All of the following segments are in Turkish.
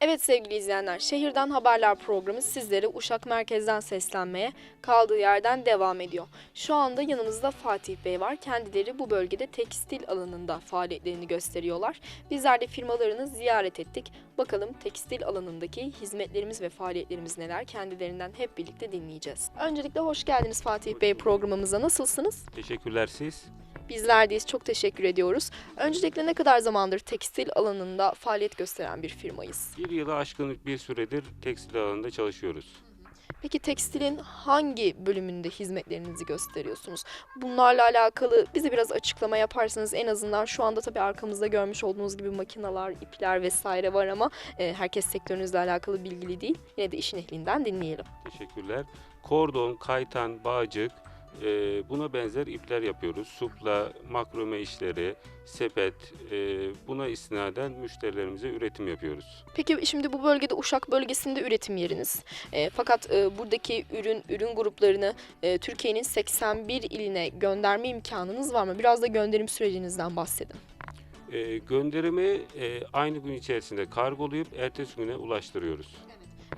Evet sevgili izleyenler, Şehirden Haberler programı sizlere Uşak Merkez'den seslenmeye kaldığı yerden devam ediyor. Şu anda yanımızda Fatih Bey var. Kendileri bu bölgede tekstil alanında faaliyetlerini gösteriyorlar. Bizler de firmalarını ziyaret ettik. Bakalım tekstil alanındaki hizmetlerimiz ve faaliyetlerimiz neler kendilerinden hep birlikte dinleyeceğiz. Öncelikle hoş geldiniz Fatih Bey programımıza. Nasılsınız? Teşekkürler siz. Bizler deyiz. Çok teşekkür ediyoruz. Öncelikle ne kadar zamandır tekstil alanında faaliyet gösteren bir firmayız? Bir yılı aşkın bir süredir tekstil alanında çalışıyoruz. Peki tekstilin hangi bölümünde hizmetlerinizi gösteriyorsunuz? Bunlarla alakalı bize biraz açıklama yaparsanız en azından şu anda tabii arkamızda görmüş olduğunuz gibi makineler, ipler vesaire var ama e, herkes sektörünüzle alakalı bilgili değil. Yine de işin ehlinden dinleyelim. Teşekkürler. Kordon, kaytan, bağcık, e, buna benzer ipler yapıyoruz. Supla, makrome işleri, sepet, e, buna istinaden müşterilerimize üretim yapıyoruz. Peki şimdi bu bölgede Uşak bölgesinde üretim yeriniz. E, fakat e, buradaki ürün ürün gruplarını e, Türkiye'nin 81 iline gönderme imkanınız var mı? Biraz da gönderim sürecinizden bahsedin. E, gönderimi e, aynı gün içerisinde kargolayıp ertesi güne ulaştırıyoruz.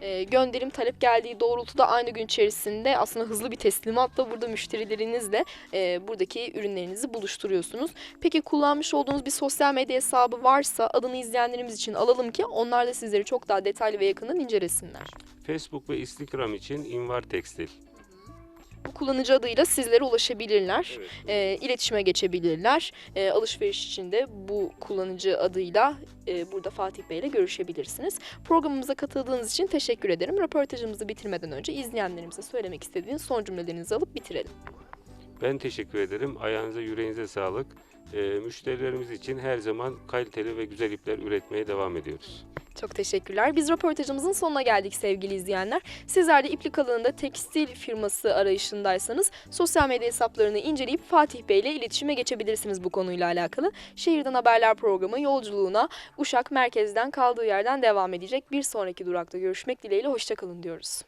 E, gönderim talep geldiği doğrultuda aynı gün içerisinde aslında hızlı bir teslimatla burada müşterilerinizle e, buradaki ürünlerinizi buluşturuyorsunuz. Peki kullanmış olduğunuz bir sosyal medya hesabı varsa adını izleyenlerimiz için alalım ki onlar da sizleri çok daha detaylı ve yakından incelesinler. Facebook ve Instagram için Invar Tekstil. Bu kullanıcı adıyla sizlere ulaşabilirler. Evet. e, iletişime geçebilirler. E, alışveriş için de bu kullanıcı adıyla e, burada Fatih Bey ile görüşebilirsiniz. Programımıza katıldığınız için teşekkür ederim. Röportajımızı bitirmeden önce izleyenlerimize söylemek istediğiniz son cümlelerinizi alıp bitirelim. Ben teşekkür ederim. Ayağınıza yüreğinize sağlık. E, müşterilerimiz için her zaman kaliteli ve güzel ipler üretmeye devam ediyoruz. Çok teşekkürler. Biz röportajımızın sonuna geldik sevgili izleyenler. Sizler de iplik alanında tekstil firması arayışındaysanız sosyal medya hesaplarını inceleyip Fatih Bey ile iletişime geçebilirsiniz bu konuyla alakalı. Şehirden Haberler programı yolculuğuna Uşak merkezden kaldığı yerden devam edecek. Bir sonraki durakta görüşmek dileğiyle hoşçakalın diyoruz.